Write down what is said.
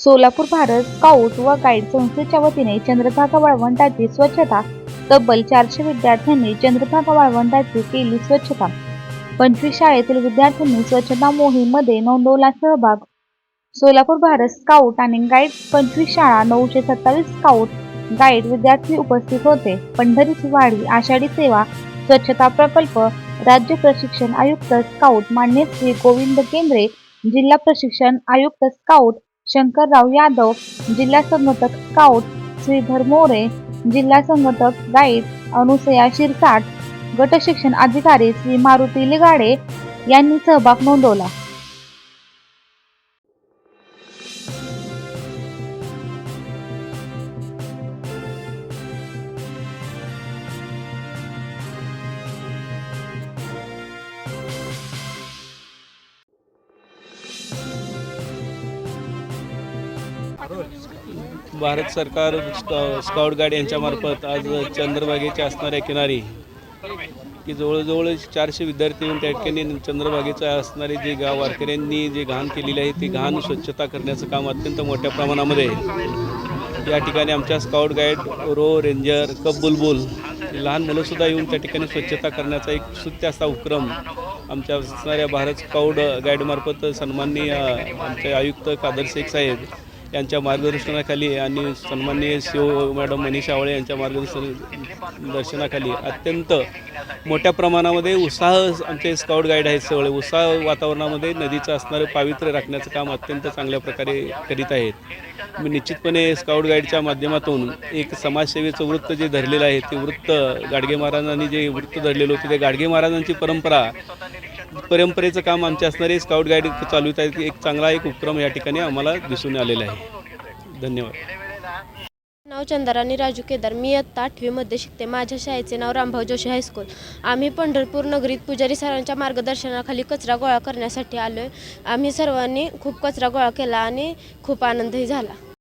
Solapur Bharat scout व guide संस्थेच्या वतीने चंद्रभागा वाळवंटाची स्वच्छता तब्बल चारशे विद्यार्थ्यांनी चंद्रभागा वाळवंटाची केली स्वच्छता. पंचवीस शाळेतील विद्यार्थ्यांनी स्वच्छता मोहीममध्ये नोंदवला सहभाग. सोलापूर भारत स्काउट आणि गाईड पंचवीस शाळा नऊशे सत्तावीस स्काउट गाईड विद्यार्थी उपस्थित होते. पंढरीची वाडी आषाढी सेवा स्वच्छता प्रकल्प राज्य प्रशिक्षण आयुक्त स्काउट मान्य श्री गोविंद केंद्रे जिल्हा प्रशिक्षण आयुक्त स्काउट शंकरराव यादव जिल्हा संघटक स्काउट श्रीधर मोरे जिल्हा संघटक गाईड अनुसया शिरसाट गट शिक्षण अधिकारी श्री मारुती लिगाडे यांनी सहभाग नोंदवला. भारत सरकार स्काउट गाईड यांच्यामार्फत आज चंद्रभागेच्या असणाऱ्या किनारी की जवळजवळ चारशे विद्यार्थी येऊन त्या ठिकाणी चंद्रभागेचं असणारे जे गाव वारकऱ्यांनी जे घाण केलेली आहे ती घाण स्वच्छता करण्याचं काम अत्यंत मोठ्या प्रमाणामध्ये या ठिकाणी आमच्या scout guide rover ranger cub बुलबुल लहान मुलंसुद्धा येऊन त्या ठिकाणी स्वच्छता करण्याचा एक सुत्य असा उपक्रम आमच्या असणाऱ्या भारत स्काउट गाईडमार्फत सन्माननीय आमचे आयुक्त कादर शेख साहेब यांच्या मार्गदर्शनाखाली आणि सन्माननीय शिव मॅडम मनीषा आवळे यांच्या मार्गदर्शन दर्शनाखाली अत्यंत मोठ्या प्रमाणामध्ये उत्साह आमचे स्काउट गाईड आहेत सगळे. उत्साह वातावरणामध्ये नदीचं असणारं पावित्र्य राखण्याचं काम अत्यंत चांगल्या प्रकारे करीत आहेत. मी निश्चितपणे स्काउट गाईडच्या माध्यमातून एक समाजसेवेचं वृत्त जे धरलेलं आहे ते वृत्त गाडगे महाराजांनी जे वृत्त धरलेलं होतं ते गाडगे महाराजांची परंपरा परंपरेचं काम आमचे असणारे स्काउट गाईड चालवित आहेत. एक चांगला एक उपक्रम या ठिकाणी आम्हाला दिसून आलेला आहे. धन्यवाद. नाव चंद्रानी राजू केदार. मी आत्ता आठवीमध्ये शिकते. माझ्या शाळेचे नाव रामभाऊ जोशी हायस्कूल आम्ही पंढरपूर नगरीत पुजारी सरांच्या मार्गदर्शनाखाली कचरा गोळा करण्यासाठी आलो आहे आम्ही सर्वांनी खूप कचरा गोळा केला आणि खूप आनंदही झाला.